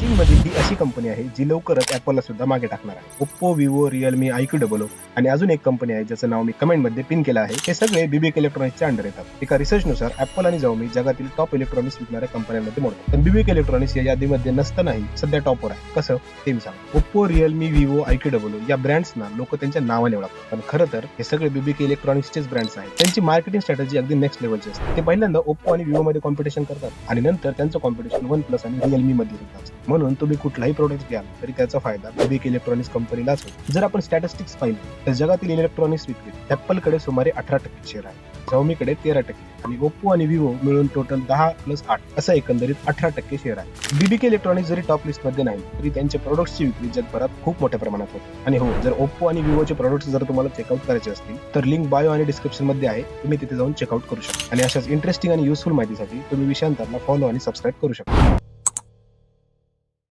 चीनमधील ही अशी कंपनी आहे जी लवकरच ऍपलला सुद्धा मागे टाकणार आहे. Oppo Vivo Realme iQOO double आणि अजून एक कंपनी आहे ज्याचं नाव मी कमेंटमध्ये पिन केलं आहे. हे सगळे बीबीके इलेक्ट्रॉनिक्सच्या अंडर येतात. एका रिसर्चनुसार ऍपल आणि जाऊमी जगातील टॉप इलेक्ट्रॉनिक्स विकणाऱ्या कंपन्यांमध्ये मोडतात. पण बीबीके इलेक्ट्रॉनिक्स या यादीमध्ये नसतानाही सध्या टॉपवर आहे. कसं? ते मी सांगतो. Oppo Realme Vivo iQOO double या ब्रँड्सना लोक त्यांच्या नावाने ओळखतात. पण खरं तर हे सगळे बीबीके इलेक्ट्रॉनिक्सचेच ब्रँड्स आहेत. त्यांची मार्केटिंग स्ट्रॅटेजी अगदी नेक्स्ट लेवलची असते. ते पहिल्यांदा ओप्पो आणि विवो मध्ये कॉम्पिटिशन करतात. आणि नंतर त्यांचं कॉम्पिटिशन वन प्लस आणि रिअलमी मध्ये म्हणून तुम्ही कुठलाही प्रोडक्ट घ्याल तरी त्याचा फायदा बिग इलेक्ट्रॉनिक्स कंपनीलाच होतो जर आपण स्टॅटिस्टिक्स पाहिले तर जगातील इलेक्ट्रॉनिक्स विक्रीत ऍपलकडे सुमारे अठरा टक्के शेअर आहे. Xiaomi तेरा टक्के आणि ओप्पो आणि विवो मिळून टोटल दहा प्लस आठ असं एकंदरीत अठरा टक्के शेअर आहे. बीबीके इलेक्ट्रॉनिक्स जरी टॉप लिस्टमध्ये नाही तरी त्यांचे प्रोडक्ट्सची विक्री जगभरात खूप मोठ्या प्रमाणात होते. आणि हो जर ओप्पो आणि विवोचे प्रोडक्ट्स जर तुम्हाला चेकआउट करायचे असतील तर लिंक बायो आणि डिस्क्रिप्शनमध्ये आहे. तुम्ही तिथे जाऊन चेकआउट करू शकता. आणि अशाच इंटरेस्टिंग आणि युजफुल माहितीसाठी तुम्ही विषयांतरला फॉलो आणि सबस्क्राईब करू शकता.